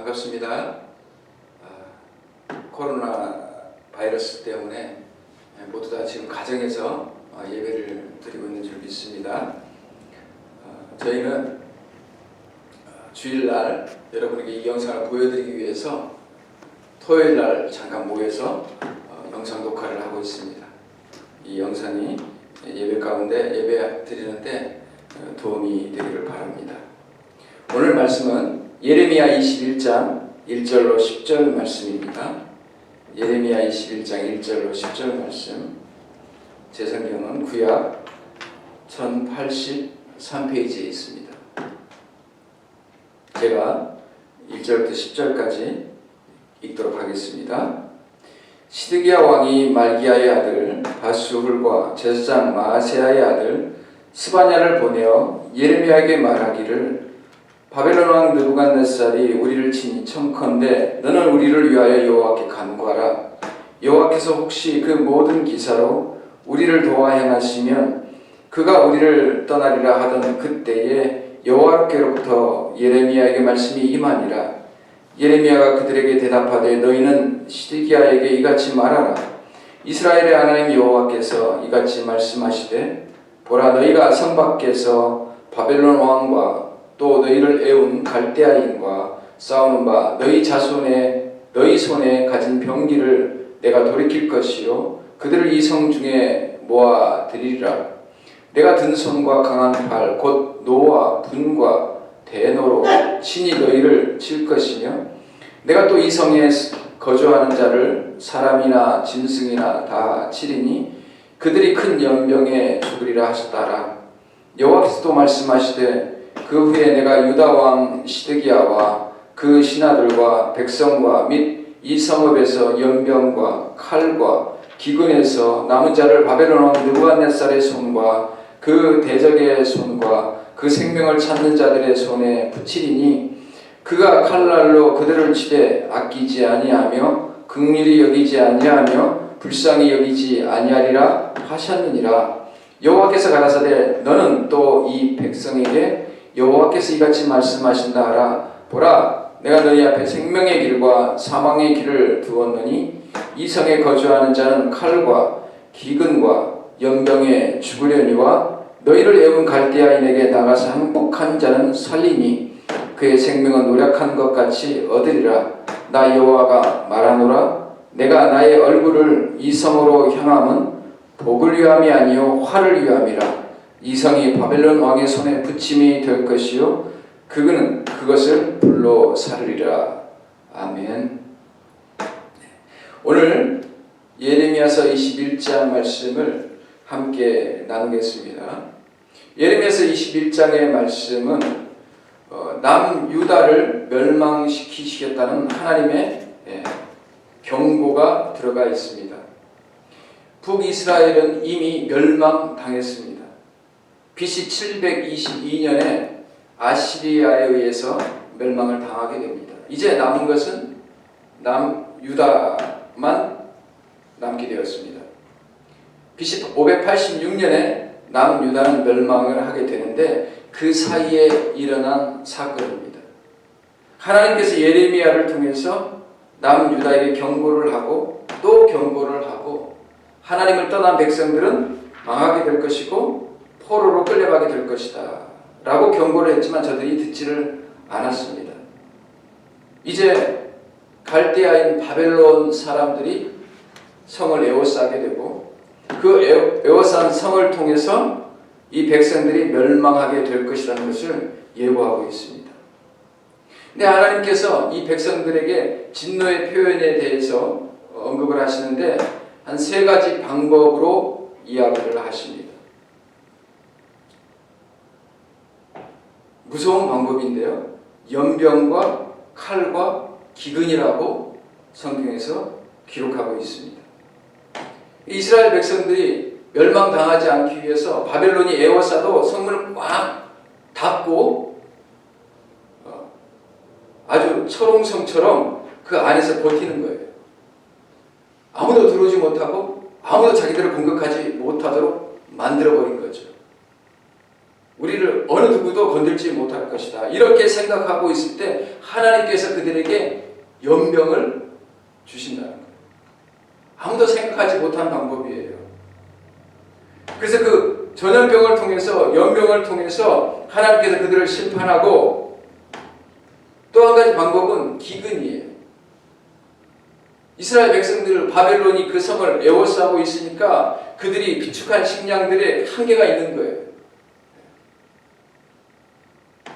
반갑습니다. 아, 코로나 바이러스 때문에 모두 다 지금 가정에서 어, 예배를 드리고 있는 줄 믿습니다. 어, 저희는 어, 주일날 여러분에게 이 영상을 보여드리기 위해서 토요일날 잠깐 모여서 어, 영상 녹화를 하고 있습니다. 이 영상이 예배 가운데 예배 드리는데 어, 도움이 되기를 바랍니다. 오늘 말씀은 예레미야 21장 1절로 10절 말씀입니다. 예레미야 21장 1절로 10절 말씀. 제 성경은 구약 1083페이지에 있습니다. 제가 1절부터 10절까지 읽도록 하겠습니다. 시드기야 왕이 말기야의 아들 바수훌과 제사장 마세야의 아들 스바냐를 보내어 예레미야에게 말하기를 바벨론 왕 느부갓네살이 우리를 치니 청컨대 너는 우리를 위하여 여호와께 간구하라. 여호와께서 혹시 그 모든 기사로 우리를 도와 행하시면 그가 우리를 떠나리라 하던 그때에 여호와께로부터 예레미야에게 말씀이 임하니라. 예레미야가 그들에게 대답하되 너희는 시드기야에게 이같이 말하라. 이스라엘의 하나님 여호와께서 이같이 말씀하시되 보라 너희가 성 밖에서 바벨론 왕과 또 너희를 애운 갈대아인과 싸우는 바 너희 자손의 너희 손에 가진 병기를 내가 돌이킬 것이요. 그들을 이 성 중에 모아 드리리라. 내가 든 손과 강한 팔 곧 노와 분과 대노로 친히 너희를 칠 것이며 내가 또 이 성에 거주하는 자를 사람이나 짐승이나 다 치리니 그들이 큰 연병에 죽으리라 하셨다라. 여호와께서 또 말씀하시되 그 후에 내가 유다 왕 시드기야와 그 신하들과 백성과 및 이 성읍에서 연병과 칼과 기근에서 남은 자를 바벨론 왕 느부갓네살의 손과 그 대적의 손과 그 생명을 찾는 자들의 손에 붙이리니 그가 칼날로 그들을 치되 아끼지 아니하며 극률이 여기지 아니하며 불쌍히 여기지 아니하리라 하셨느니라. 여호와께서 가라사대 너는 또 이 백성에게 여호와께서 이같이 말씀하신다 하라. 보라 내가 너희 앞에 생명의 길과 사망의 길을 두었느니 이 성에 거주하는 자는 칼과 기근과 연병에 죽으려니와 너희를 애운 갈대아인에게 나가서 항복한 자는 살리니 그의 생명은 노력한 것 같이 얻으리라. 나 여호와가 말하노라. 내가 나의 얼굴을 이 성으로 향함은 복을 위함이 아니요 화를 위함이라 이 성이 바벨론 왕의 손에 붙임이 될 것이요 그는 그것을 불로 사르리라 아멘. 오늘 예레미야서 21장 말씀을 함께 나누겠습니다. 예레미야서 21장의 말씀은 어, 남유다를 멸망시키시겠다는 하나님의 예, 경고가 들어가 있습니다. 북이스라엘은 이미 멸망당했습니다. BC 722년에 아시리아에 의해서 멸망을 당하게 됩니다. 이제 남은 것은 남 유다만 남게 되었습니다. BC 586년에 남 유다는 멸망을 하게 되는데 그 사이에 일어난 사건입니다. 하나님께서 예레미야를 통해서 남 유다에게 경고를 하고 또 경고를 하고 하나님을 떠난 백성들은 망하게 될 것이고 포로로 끌려가게 될 것이다. 라고 경고를 했지만 저들이 듣지를 않았습니다. 이제 갈대아인 바벨론 사람들이 성을 에워싸게 되고 그 에워싼 성을 통해서 이 백성들이 멸망하게 될 것이라는 것을 예고하고 있습니다. 근데 하나님께서 이 백성들에게 진노의 표현에 대해서 언급을 하시는데 한 세 가지 방법으로 이야기를 하십니다. 무서운 방법인데요. 연병과 칼과 기근이라고 성경에서 기록하고 있습니다. 이스라엘 백성들이 멸망당하지 않기 위해서 바벨론이 에워싸도 성문을 꽉 닫고 어, 아주 철옹성처럼 그 안에서 버티는 거예요. 아무도 들어오지 못하고 아무도 자기들을 공격하지 못하도록 만들어버린 거죠. 우리를 어느 누구도 건들지 못할 것이다. 이렇게 생각하고 있을 때 하나님께서 그들에게 연병을 주신다는 거예요. 아무도 생각하지 못한 방법이에요. 그래서 그 전염병을 통해서 연병을 통해서 하나님께서 그들을 심판하고 또 한 가지 방법은 기근이에요. 이스라엘 백성들 바벨론이 그 성을 에워싸고 있으니까 그들이 비축한 식량들의 한계가 있는 거예요.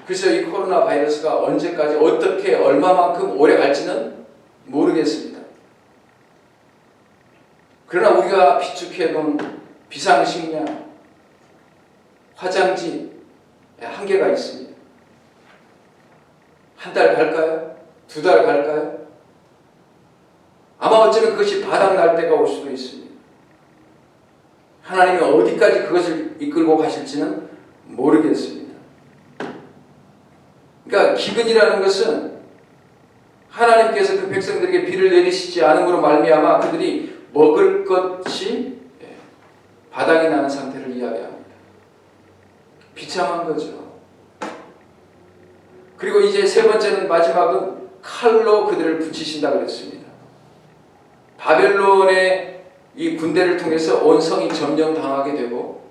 그래서 이 코로나 바이러스가 언제까지 어떻게 얼마만큼 오래 갈지는 모르겠습니다. 그러나 우리가 비축해놓은 비상식량, 화장지 한계가 있습니다. 한 달 갈까요? 두 달 갈까요? 아마 어쩌면 그것이 바닥날 때가 올 수도 있습니다. 하나님이 어디까지 그것을 이끌고 가실지는 모르겠습니다. 그러니까 기근이라는 것은 하나님께서 그 백성들에게 비를 내리시지 않음으로 말미암아 그들이 먹을 것이 예, 바닥이 나는 상태를 이야기합니다. 비참한 거죠. 그리고 이제 세 번째는 마지막은 칼로 그들을 붙이신다 그랬습니다. 바벨론의 이 군대를 통해서 온 성이 점령당하게 되고 그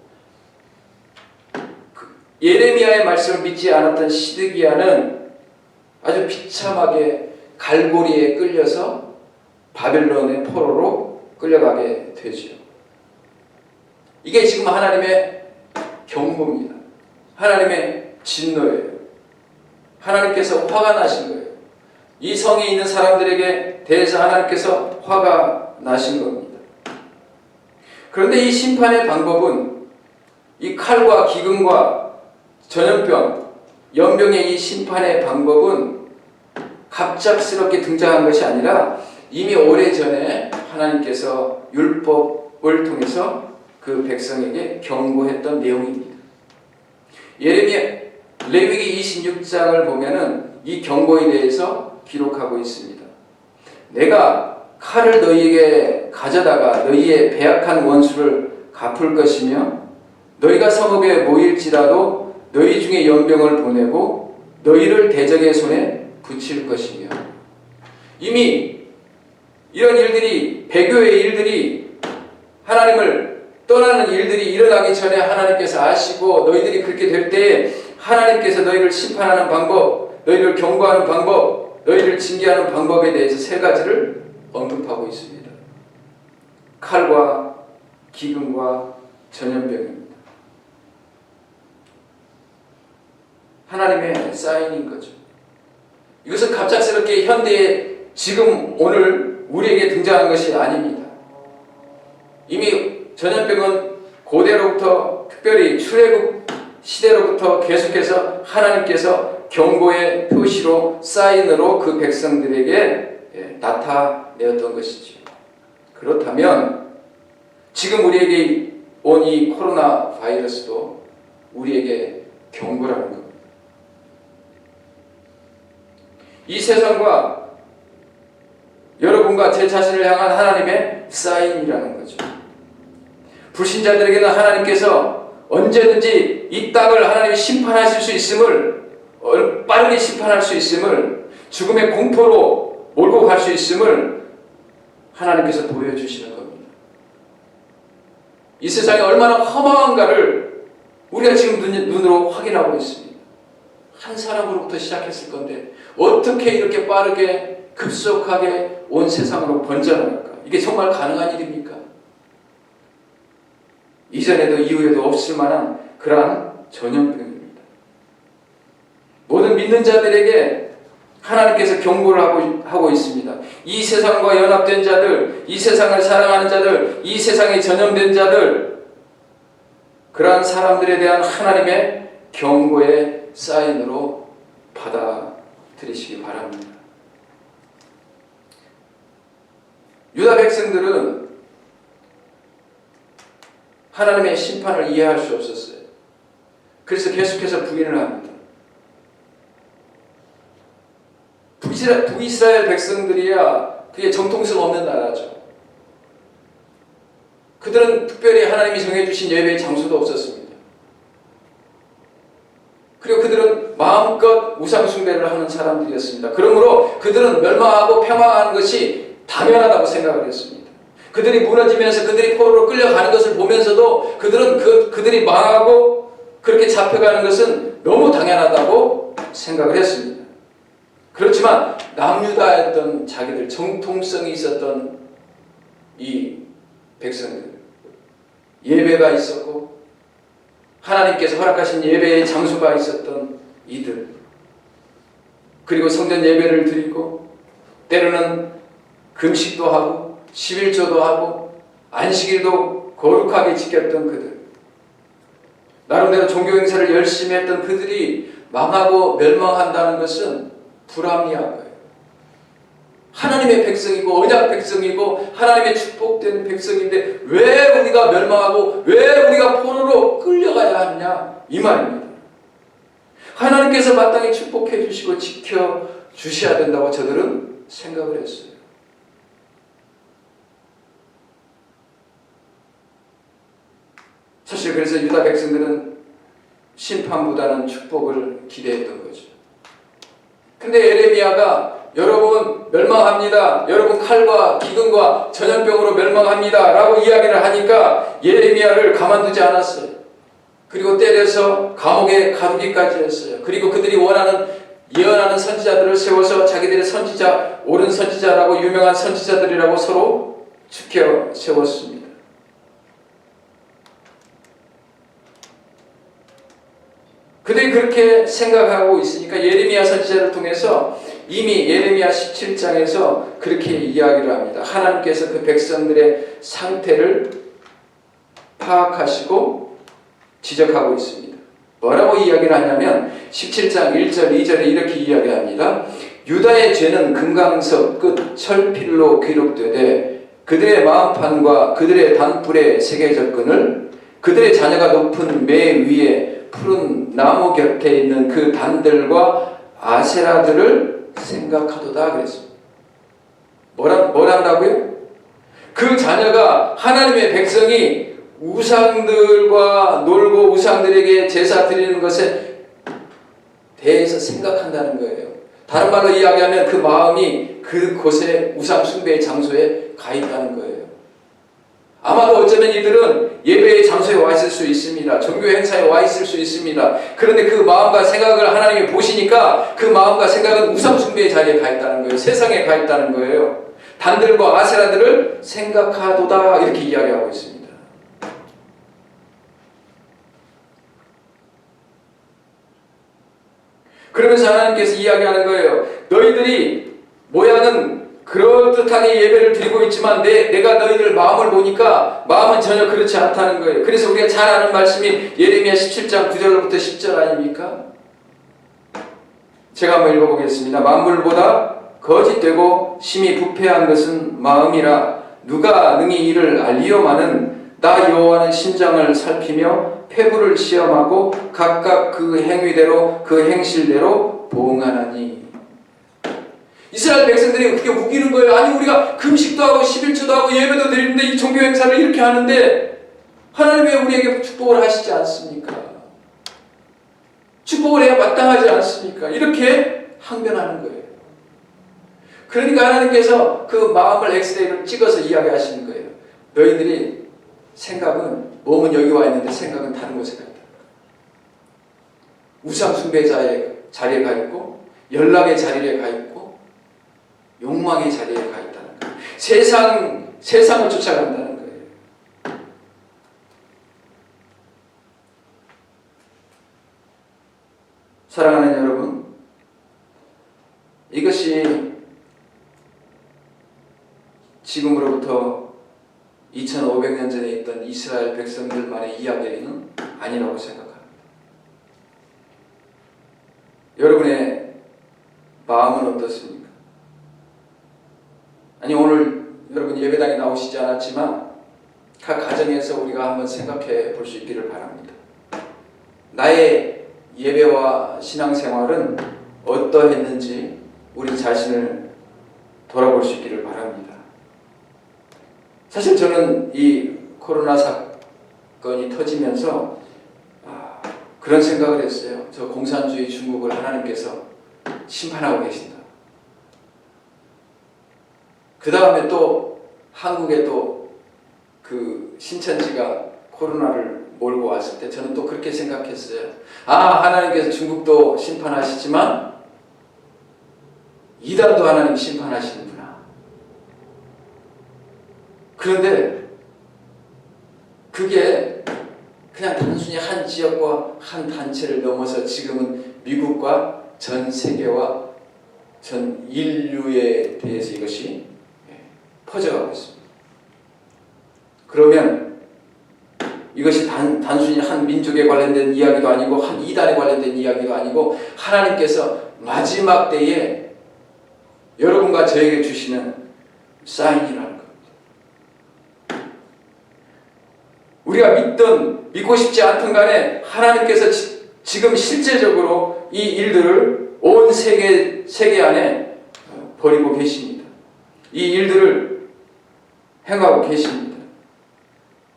예레미야의 말씀을 믿지 않았던 시드기야는 아주 비참하게 갈고리에 끌려서 바벨론의 포로로 끌려가게 되죠. 이게 지금 하나님의 경고입니다. 하나님의 진노예요. 하나님께서 화가 나신 거예요. 이 성에 있는 사람들에게 대해서 하나님께서 화가 나신 겁니다. 그런데 이 심판의 방법은 이 칼과 기근과 전염병, 연병의 이 심판의 방법은 갑작스럽게 등장한 것이 아니라 이미 오래전에 하나님께서 율법을 통해서 그 백성에게 경고했던 내용입니다. 예레미야 레위기 26장을 보면은 이 경고에 대해서 기록하고 있습니다. 내가 칼을 너희에게 가져다가 너희의 배약한 원수를 갚을 것이며 너희가 성읍에 모일지라도 너희 중에 연병을 보내고 너희를 대적의 손에 붙일 것이며 이미 이런 일들이 배교의 일들이 하나님을 떠나는 일들이 일어나기 전에 하나님께서 아시고 너희들이 그렇게 될 때에 하나님께서 너희를 심판하는 방법, 너희를 경고하는 방법, 너희를 징계하는 방법에 대해서 세 가지를 언급하고 있습니다. 칼과 기근과 전염병입니다. 하나님의 사인인 거죠. 이것은 갑작스럽게 현대에 지금 오늘 우리에게 등장한 것이 아닙니다. 이미 전염병은 고대로부터 특별히 출애굽 시대로부터 계속해서 하나님께서 경고의 표시로 사인으로 그 백성들에게 예, 나타내었던 것이죠. 그렇다면 지금 우리에게 온 이 코로나 바이러스도 우리에게 경고라는 겁니다. 이 세상과 여러분과 제 자신을 향한 하나님의 사인이라는 거죠. 불신자들에게는 하나님께서 언제든지 이 땅을 하나님이 심판하실 수 있음을 어, 빠르게 심판할 수 있음을 죽음의 공포로 몰고 갈 수 있음을 하나님께서 보여주시는 겁니다. 이 세상이 얼마나 허망한가를 우리가 지금 눈, 눈으로 확인하고 있습니다. 한 사람으로부터 시작했을 건데 어떻게 이렇게 빠르게 급속하게 온 세상으로 번져나갈까? 이게 정말 가능한 일입니까? 이전에도 이후에도 없을 만한 그러한 전염병입니다. 모든 믿는 자들에게 하나님께서 경고를 하고, 하고 있습니다. 이 세상과 연합된 자들, 이 세상을 사랑하는 자들, 이 세상에 전염된 자들, 그러한 사람들에 대한 하나님의 경고의 사인으로 받아 들이시기 바랍니다. 유다 백성들은 하나님의 심판을 이해할 수 없었어요. 그래서 계속해서 부인을 합니다. 북이스라, 북이스라엘 백성들이야 그게 정통성 없는 나라죠. 그들은 특별히 하나님이 정해주신 예배의 장소도 없었습니다. 그리고 그들은 우상 숭배를 하는 사람들이었습니다. 그러므로 그들은 멸망하고 평화하는 것이 당연하다고 생각을 했습니다. 그들이 무너지면서 그들이 포로로 끌려가는 것을 보면서도 그들은 그, 그들이 망하고 그렇게 잡혀가는 것은 너무 당연하다고 생각을 했습니다. 그렇지만 남유다였던 자기들 정통성이 있었던 이 백성들 예배가 있었고 하나님께서 허락하신 예배의 장소가 있었던 이들 그리고 성전 예배를 드리고 때로는 금식도 하고 11조도 하고 안식일도 거룩하게 지켰던 그들 나름대로 종교 행사를 열심히 했던 그들이 망하고 멸망한다는 것은 불합리한 거예요. 하나님의 백성이고 언약 백성이고 하나님의 축복된 백성인데 왜 우리가 멸망하고 왜 우리가 포로로 끌려가야 하느냐 이 말입니다. 하나님께서 마땅히 축복해 주시고 지켜 주셔야 된다고 저들은 생각을 했어요. 사실 그래서 유다 백성들은 심판보다는 축복을 기대했던 거죠. 근데 에레미야가 여러분 멸망합니다. 여러분 칼과 기근과 전염병으로 멸망합니다. 라고 이야기를 하니까 예레미야를 가만두지 않았어요. 그리고 때려서 감옥에 가두기까지 했어요. 그리고 그들이 원하는 예언하는 선지자들을 세워서 자기들의 선지자, 옳은 선지자라고 유명한 선지자들이라고 서로 축혀 세웠습니다. 그들이 그렇게 생각하고 있으니까 예레미야 선지자를 통해서 이미 예레미야 17장에서 그렇게 이야기를 합니다. 하나님께서 그 백성들의 상태를 파악하시고 지적하고 있습니다. 뭐라고 이야기를 하냐면 17장 1절 2절에 이렇게 이야기합니다. 유다의 죄는 금강석 끝 철필로 기록되되 그들의 마음판과 그들의 단불의 세계 접근을 그들의 자녀가 높은 매 위에 푸른 나무 곁에 있는 그 단들과 아세라들을 생각하도다 그랬습니다. 뭐라 뭐란다고요? 그 자녀가 하나님의 백성이 우상들과 놀고 우상들에게 제사 드리는 것에 대해서 생각한다는 거예요. 다른 말로 이야기하면 그 마음이 그곳에 우상 숭배의 장소에 가 있다는 거예요. 아마도 어쩌면 이들은 예배의 장소에 와 있을 수 있습니다. 종교 행사에 와 있을 수 있습니다. 그런데 그 마음과 생각을 하나님이 보시니까 그 마음과 생각은 우상 숭배의 자리에 가 있다는 거예요. 세상에 가 있다는 거예요. 단들과 아세라들을 생각하도다 이렇게 이야기하고 있습니다. 그러면서 하나님께서 이야기하는 거예요. 너희들이 모양은 그럴듯하게 예배를 드리고 있지만 내, 내가 너희들 마음을 보니까 마음은 전혀 그렇지 않다는 거예요. 그래서 우리가 잘 아는 말씀이 예레미야 17장 9절부터 10절 아닙니까? 제가 한번 읽어보겠습니다. 만물보다 거짓되고 심히 부패한 것은 마음이라 누가 능히 이를 알리오마는 나 여호와는 심장을 살피며 폐부를 시험하고 각각 그 행위대로 그 행실대로 보응하나니 이스라엘 백성들이 그렇게 우기는 거예요. 아니 우리가 금식도 하고 11조도 하고 예배도 드리는데 이 종교 행사를 이렇게 하는데 하나님 왜 우리에게 축복을 하시지 않습니까? 축복을 해야 마땅하지 않습니까? 이렇게 항변하는 거예요. 그러니까 하나님께서 그 마음을 엑스레이로 찍어서 이야기하시는 거예요. 너희들이 생각은 몸은 여기 와 있는데 생각은 다른 곳에 가 있다. 우상 숭배자의 자리에 가 있고 연락의 자리에 가 있고 욕망의 자리에 가 있다는 거예요. 세상 세상을 쫓아간다는 거예요. 사랑하는 여러분, 이것이 지금으로부터 2500년 전에 있던 이스라엘 백성들만의 이야기는 아니라고 생각합니다. 여러분의 마음은 어떻습니까? 아니 오늘 여러분 예배당에 나오시지 않았지만 각 가정에서 우리가 한번 생각해 볼 수 있기를 바랍니다. 나의 예배와 신앙생활은 어떠했는지 우리 자신을 돌아볼 수 있기를 바랍니다. 사실 저는 이 코로나 사건이 터지면서 아, 그런 생각을 했어요. 저 공산주의 중국을 하나님께서 심판하고 계신다. 그 다음에 또 한국에 또 그 신천지가 코로나를 몰고 왔을 때 저는 또 그렇게 생각했어요. 아, 하나님께서 중국도 심판하시지만 이단도 하나님 심판하시는구나. 그런데 그게 그냥 단순히 한 지역과 한 단체를 넘어서 지금은 미국과 전 세계와 전 인류에 대해서 이것이 예, 퍼져가고 있습니다. 그러면 이것이 단, 단순히 한 민족에 관련된 이야기도 아니고 한 이단에 관련된 이야기도 아니고 하나님께서 마지막 때에 여러분과 저에게 주시는 사인이라는 겁니다. 우리가 믿든 믿고 싶지 않든 간에 하나님께서 지, 지금 실제적으로 이 일들을 온 세계, 세계 안에 벌이고 계십니다. 이 일들을 행하고 계십니다.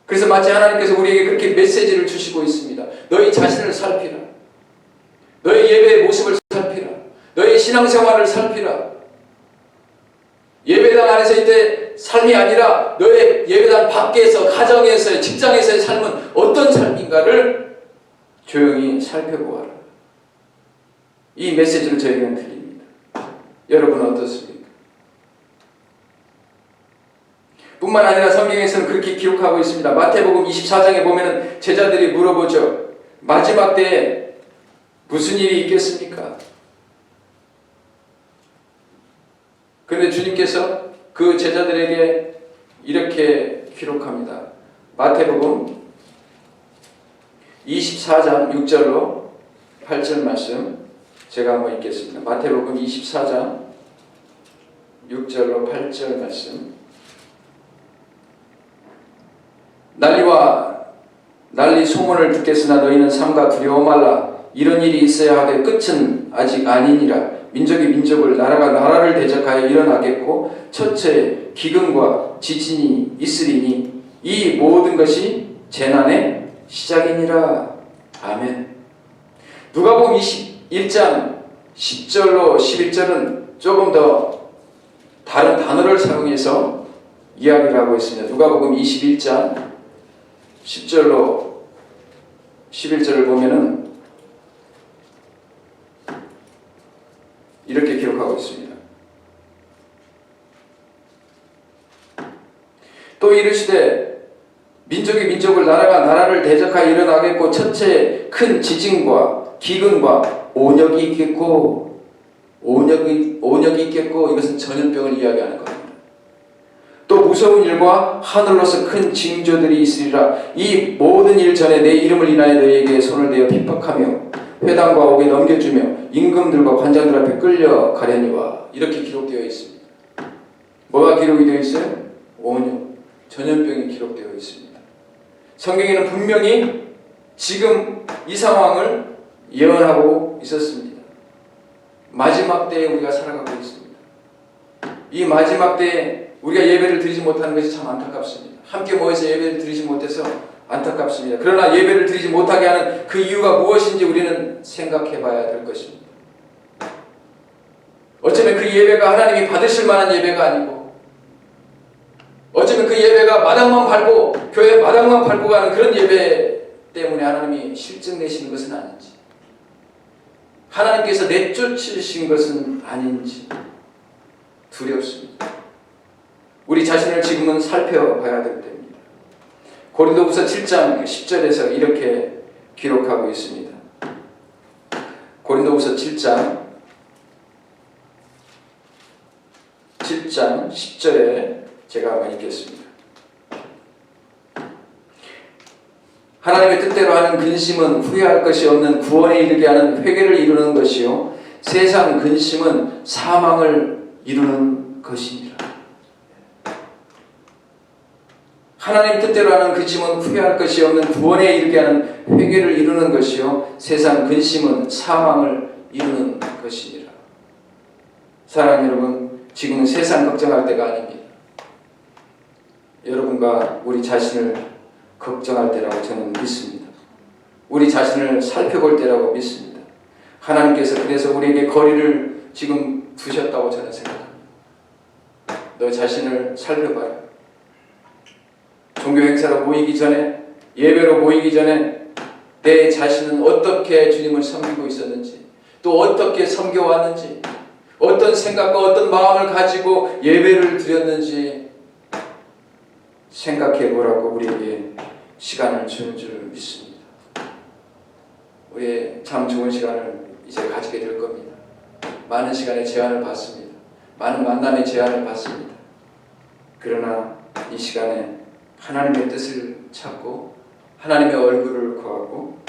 그래서 마치 하나님께서 우리에게 그렇게 메시지를 주시고 있습니다. 너희 자신을 살피라. 너희 예배의 모습을 살피라. 너희 신앙생활을 살피라. 예배당 안에서 이때 삶이 아니라 너의 예배당 밖에서 가정에서의 직장에서의 삶은 어떤 삶인가를 조용히 살펴보아라. 이 메시지를 저희는 드립니다. 여러분은 어떻습니까? 뿐만 아니라 성경에서는 그렇게 기록하고 있습니다. 마태복음 24장에 보면은 제자들이 물어보죠. 마지막 때에 무슨 일이 있겠습니까? 그런데 주님께서 그 제자들에게 이렇게 기록합니다. 마태복음 24장 6절로 8절 말씀 제가 한번 읽겠습니다. 마태복음 24장 6절로 8절 말씀 난리와 난리 소문을 듣겠으나 너희는 삼가 두려워 말라 이런 일이 있어야 하되 끝은 아직 아니니라 민족이 민족을 나라가 나라를 대적하여 일어나겠고 첫째 기근과 지진이 있으리니 이 모든 것이 재난의 시작이니라. 아멘. 누가복음 21장 10절로 11절은 조금 더 다른 단어를 사용해서 이야기를 하고 있습니다. 누가복음 21장 10절로 11절을 보면은 이렇게 기록하고 있습니다. 또 이르시되 민족이 민족을 나라가 나라를 대적하여 일어나겠고 첫째 큰 지진과 기근과 온역이 있겠고 온역이 온역이 있겠고 이것은 전염병을 이야기하는 겁니다. 또 무서운 일과 하늘로서 큰 징조들이 있으리라 이 모든 일 전에 내 이름을 인하여 너희에게 손을 대어 핍박하며 회당과 옥에 넘겨주며 임금들과 관장들 앞에 끌려가려니와 이렇게 기록되어 있습니다. 뭐가 기록이 되어 있어요? 온역, 전염병이 기록되어 있습니다. 성경에는 분명히 지금 이 상황을 예언하고 있었습니다. 마지막 때에 우리가 살아가고 있습니다. 이 마지막 때에 우리가 예배를 드리지 못하는 것이 참 안타깝습니다. 함께 모여서 예배를 드리지 못해서 안타깝습니다. 그러나 예배를 드리지 못하게 하는 그 이유가 무엇인지 우리는 생각해 봐야 될 것입니다. 어쩌면 그 예배가 하나님이 받으실 만한 예배가 아니고 어쩌면 그 예배가 마당만 밟고 교회 마당만 밟고 가는 그런 예배 때문에 하나님이 실증 내시는 것은 아닌지 하나님께서 내쫓으신 것은 아닌지 두렵습니다. 우리 자신을 지금은 살펴봐야 될 때입니다. 고린도후서 7장 10절에서 이렇게 기록하고 있습니다. 고린도후서 7장 7장 10절에 제가 한번 읽겠습니다. 하나님의 뜻대로 하는 근심은 후회할 것이 없는 구원에 이르게 하는 회개를 이루는 것이요 세상 근심은 사망을 이루는 것이니라. 하나님 뜻대로 하는 근심은 후회할 것이 없는 구원에 이르게 하는 회개를 이루는 것이요 세상 근심은 사망을 이루는 것이니라. 사랑하는 여러분, 지금은 세상 걱정할 때가 아닙니다. 여러분과 우리 자신을 걱정할 때라고 저는 믿습니다. 우리 자신을 살펴볼 때라고 믿습니다. 하나님께서 그래서 우리에게 거리를 지금 두셨다고 저는 생각합니다. 너 자신을 살펴봐라. 종교 행사로 모이기 전에 예배로 모이기 전에 내 자신은 어떻게 주님을 섬기고 있었는지 또 어떻게 섬겨왔는지 어떤 생각과 어떤 마음을 가지고 예배를 드렸는지 생각해 보라고 우리에게 시간을 주는 줄 믿습니다. 우리의 참 좋은 시간을 이제 가지게 될 겁니다. 많은 시간의 제한을 받습니다. 많은 만남의 제한을 받습니다. 그러나 이 시간에 하나님의 뜻을 찾고 하나님의 얼굴을 구하고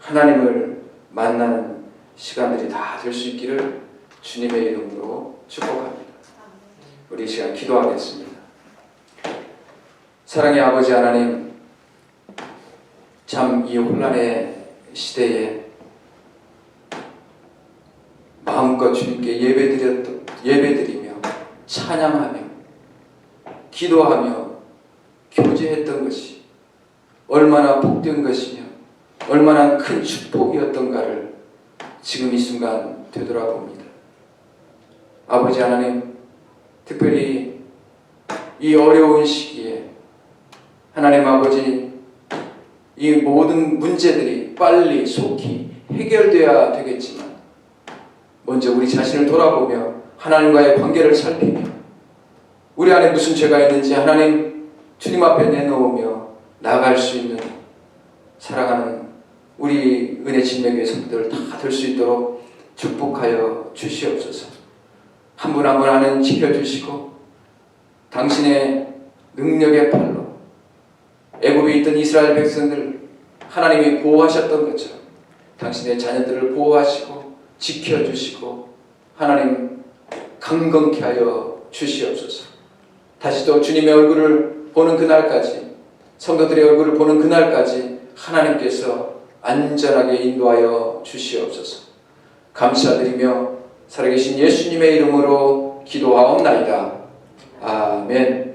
하나님을 만나는 시간들이 다 될 수 있기를 주님의 이름으로 축복합니다. 우리 이 시간 기도하겠습니다. 사랑의 아버지 하나님, 참 이 혼란의 시대에 마음껏 주님께 예배드렸 예배드리며 찬양하며 기도하며 교제했던 것이 얼마나 복된 것이며 얼마나 큰 축복이었던가를 지금 이 순간 되돌아봅니다. 아버지 하나님, 특별히 이 어려운 시기에 하나님 아버지 이 모든 문제들이 빨리 속히 해결돼야 되겠지만 먼저 우리 자신을 돌아보며 하나님과의 관계를 살피며 우리 안에 무슨 죄가 있는지 하나님 주님 앞에 내놓으며 나아갈 수 있는 사랑하는 우리 은혜 진맥의 성도들 다될수 있도록 축복하여 주시옵소서. 한 분 한분 안은 지켜주시고 당신의 능력의 팔로 애굽에 있던 이스라엘 백성들 하나님이 보호하셨던 것처럼 당신의 자녀들을 보호하시고 지켜주시고 하나님 강건케 하여 주시옵소서. 다시 또 주님의 얼굴을 보는 그날까지 성도들의 얼굴을 보는 그날까지 하나님께서 안전하게 인도하여 주시옵소서. 감사드리며 살아계신 예수님의 이름으로 기도하옵나이다. 아멘.